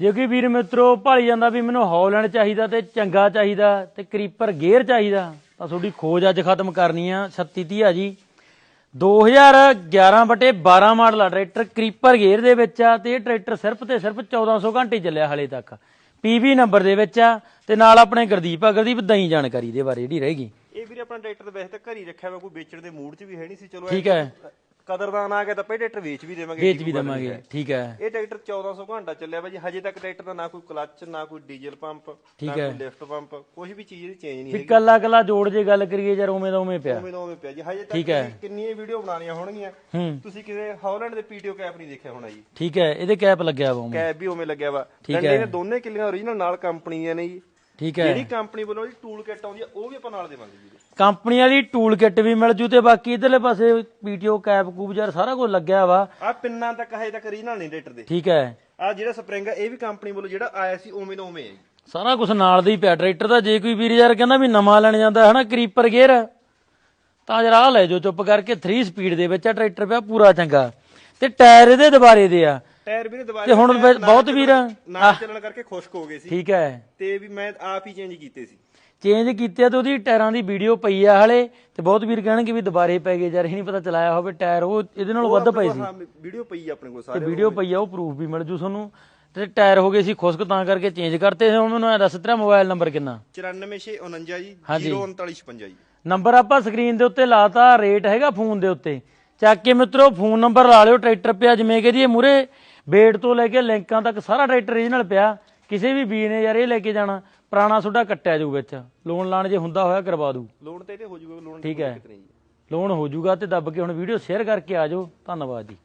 ਜੇ ਕੋਈ ਵੀਰ ਮਿੱਤਰੋ ਭਾਲੀ ਜਾਂਦਾ ਵੀ ਮੈਨੂੰ ਹੌਲੈਂਡ ਚਾਹੀਦਾ ਤੇ ਚੰਗਾ ਚਾਹੀਦਾ ਤੇ ਕਰੀਪਰ ਗੇਅਰ ਚਾਹੀਦਾ ਤਾਂ ਤੁਹਾਡੀ ਖੋਜ ਅੱਜ ਖਤਮ ਕਰਨੀ ਆ। 36 30 ਆ ਜੀ 2011 ਬਟੇ 12 ਮਾਡਲ ਆ ਟਰੈਕਟਰ ਕਰੀਪਰ ਗੇਅਰ ਦੇ ਵਿੱਚ ਆ ਤੇ ਇਹ ਟਰੈਕਟਰ ਸਿਰਫ ਤੇ ਸਿਰਫ 1400 ਘੰਟੇ ਚੱਲਿਆ ਹਲੇ ਤੱਕ। ਪੀਵੀ ਨੰਬਰ ਦੇ ਵਿੱਚ ਆ ਤੇ ਨਾਲ ਆਪਣੇ ਗੁਰਦੀਪ ਆ ਗੁਰਦੀਪ ਦਈ ਜਾਣਕਾਰੀ ਦੇ ਬਾਰੇ ਜਿਹੜੀ ਰਹੇਗੀ ਇਹ ਵੀਰੇ ਆਪਣਾ ਟਰੈਕਟਰ ਵੈਸੇ ਤਾਂ ਘਰ ਰੱਖਿਆ ਹੋਇਆ ਕੋਈ ਵੇਚਣ ਦੇ ਮੂਡ 'ਚ ਵੀ ਹੈ ਨਹੀਂ ਸੀ ਚਲੋ ਠੀਕ ਹੈ। ਕਦਰਦਾਨ ਆ ਗਿਆ ਤਾਂ ਪਹਿਲੇ ਟਰੈਕਟਰ ਵੇਚ ਵੀ ਦੇਵਾਂਗੇ ਵੇਚ ਵੀ ਦਵਾਂਗੇ ਠੀਕ ਹੈ। ਇਹ ਟਰੈਕਟਰ 1400 ਘੰਟਾ ਚੱਲਿਆ ਜੀ ਹਜੇ ਤੱਕ ਟਰੈਕਟਰ ਦਾ ਨਾ ਕੋਈ ਕਲੱਚ ਨਾ ਕੋਈ ਡੀਜ਼ਲ ਪੰਪ ਨਾ ਕੋਈ। ਲਿਫਟ ਪੰਪ ਕੋਈ ਵੀ ਚੀਜ਼ ਇਹਦੀ ਚੇਂਜ ਨਹੀਂ ਹੈਗੀ। ਕੱਲਾ ਕੱਲਾ ਜੋੜ ਜੇ ਗੱਲ ਕਰੀਏ ਯਾਰ ਉਵੇਂ ਦਾ ਉਵੇਂ ਪਿਆ। ਉਵੇਂ ਦਾ ਉਵੇਂ ਪਿਆ ਜੀ। ਹਜੇ ਤੱਕ ਕਿੰਨੀਆਂ ਵੀਡੀਓ ਬਣਾਉਣੀਆਂ ਹੋਣਗੀਆਂ? ਤੁਸੀਂ ਕਿਸੇ ਹਾਲੈਂਡ ਦੇ ਪੀਟੀਓ ਕੈਪ ਨਹੀਂ ਦੇਖਿਆ ਹੋਣਾ ਜੀ। ਠੀਕ ਹੈ ਇਹਦੇ ਕੈਪ ਲੱਗਿਆ ਵਾ ਉਵੇਂ। ਕੈਪ ਵੀ ਉਵੇਂ ਲੱਗਿਆ ਵਾ। ਡੰਡੇ। ਨੇ ਦੋਨੇ ਕਿੱਲੀਆਂ ਓਰੀਜਨਲ ਨਾਲ ਕੰਪਨੀ ਦੀਆਂ ਨੇ ਜੀ। ਠੀਕ ਹੈ। ਜਿਹੜੀ ਕੰਪਨੀ ਵੱਲੋਂ ਜੀ ਟੂਲ ਕਿੱਟ ਆਉਂਦੀ ਆ ਉਹ ਵੀ ਆਪਾਂ ਨਾਲ ਦੇਵਾਂਗੇ ਜੀ। ਕੰਪਨੀ ਵਾਲੀ ਟੂਲ ਕਿੱਟ ਵੀ ਮਿਲ ਜੂ ਤੇ ਬਾਕੀ ਇਧਰਲੇ ਪਾਸੇ ਪੀਟੀਓ ਕੈਪ ਕੂਬ ਯਾਰ ਸਾਰਾ ਕੁਝ ਲੱਗਿਆ ਵਾ। ਆ ਪਿੰਨਾਂ ਤੱਕ ਹਜੇ ਤੱਕ ਓਰੀਜਨਲ ਨਹੀਂ ਟਰੈਕਟਰ ਦੇ। ਠੀਕ ਹੈ। ਆ ਜਿਹੜਾ ਸਪਰਿੰਗ ਇਹ ਵੀ ਕੰਪਨੀ ਵੱਲੋਂ ਜਿਹੜਾ ਆਇਆ ਸੀ ਉਵੇਂ ਦਾ ਉਵੇਂ ਹੈ ਜੀ। ਸਾਰਾ ਕੁਝ ਨਾਲ ਦਾ ਹੀ ਪਿਆ। ਟਰੈਕਟਰ ਦਾ ਜੇ ਕੋਈ ਵੀਰ ਯਾਰ ਕਹਿੰਦਾ ਵੀ ਨਵਾਂ ਲੈਣ ਜਾਂਦਾ ਹਨਾ ਕਰੀਪਰ ਗੇਅਰ ਤਾਂ ਜਰਾ ਆ ਲੈ ਜੋ ਚੁੱਪ ਕਰਕੇ। 3 ਸਪੀਡ ਦੇ ਵਿੱਚ ਆ ਟਰੈਕਟਰ ਪਿਆ ਪੂਰਾ ਚੰਗਾ। ਤੇ ਟਾਇਰ ਇਹਦੇ ਦੁਬਾਰੇ ਦੇ ਆ। ਟਾਇਰ ਵੀਰੇ ਦੁਬਾਰਾ ਤੇ ਹੁਣ ਟਾਇਰ ਬਹੁਤ- ਨਾ ਬਹੁਤ ਚੱਲਣ- ਵੀਰ- ਨਾ ਚੱਲਣ ਕਰਕੇ ਖੁਸ਼ਕ ਹੋ ਗਏ ਸੀ। ਠੀਕ ਹੈ। ਤੇ ਵੀ ਮੈਂ ਆਪ ਹੀ ਚੇਂਜ ਕੀਤੇ ਸੀ। ਚੇਂਜ ਕੀਤੇ ਆ ਤੇ ਉਹਦੀ ਟਾਇਰਾਂ ਦੀ ਵੀਡੀਓ ਪਈ ਆ ਹਲੇ ਤੇ ਬਹੁਤ ਵੀਰ ਕਹਿਣਗੇ ਵੀ ਦੁਬਾਰੇ ਪੈ ਗਏ ਯਾਰ ਇਹ ਨਹੀਂ ਪਤਾ ਚਲਾਇਆ ਹੋਵੇ ਟਾਇਰ ਉਹ ਇਹਦੇ ਨਾਲੋਂ ਵੱਧ ਪਏ ਸੀ। ਹਾਂ ਵੀਡੀਓ ਪਈ ਆ ਆਪਣੇ ਕੋਲ ਤੇ ਸਾਰੇ ਵੀਡੀਓ ਪਈ ਆ ਉਹ ਪ੍ਰੂਫ ਵੀ ਮਿਲ ਜੂ ਤੁਹਾਨੂੰ। ਤੇ ਟਾਇਰ ਹੋ ਗਏ ਸੀ ਖੁਸ਼ਕ ਤਾਂ ਕਰਕੇ ਚੇਂਜ ਕਰਤੇ। ਹੁਣ ਮੈਨੂੰ ਐਂ ਦੱਸ ਤੇਰਾ ਮੋਬਾਈਲ ਨੰਬਰ ਕਿੰਨਾ? 94649 ਜੀ ਹਾਂਜੀ। 03956 ਜੀ। ਨੰਬਰ ਆਪਾਂ ਸਕਰੀਨ ਦੇ ਉੱਤੇ ਲਾਤਾ ਰੇਟ ਹੈਗਾ ਫੋਨ ਦੇ ਉੱਤੇ। ਚੱਕ ਕੇ ਮਿੱਤਰੋ ਫੋਨ ਨੰਬਰ ਲਾ ਲਿਓ ਟਰੈਕਟਰ ਪਿਆ ਜਿਵੇਂ ਕਿ ਜੀ ਇਹ ਮੂਰੇ ਬੇੜ ਤੋਂ ਲੈ ਕੇ ਲਿੰਕਾਂ ਤੱਕ ਸਾਰਾ ਟਰੈਕਟਰ ਰੀਜਨਲ ਪਿਆ। ਕਿਸੇ ਵੀ ਵੀਰ ਨੇ ਯਾਰ ਇਹ ਲੈ ਕੇ ਜਾਣਾ ਪੁਰਾਣਾ ਸੁੱਡਾ ਕੱਟਿਆ ਜਾਊ ਵਿੱਚ। ਲੋਨ ਲਾਣ ਜੇ ਹੁੰਦਾ ਹੋਇਆ ਕਰਵਾ ਦੂ ਲੋਨ ਤੇ ਇਹਦੇ ਹੋ ਜਾਊਗਾ ਲੋਨ ਠੀਕ ਹੈ। ਲੋਨ ਹੋ ਜਾਊਗਾ ਤੇ ਦੱਬ ਕੇ ਹੁਣ ਵੀਡੀਓ ਸ਼ੇਅਰ ਕਰਕੇ ਆ ਜਾਓ। ਧੰਨਵਾਦ ਜੀ।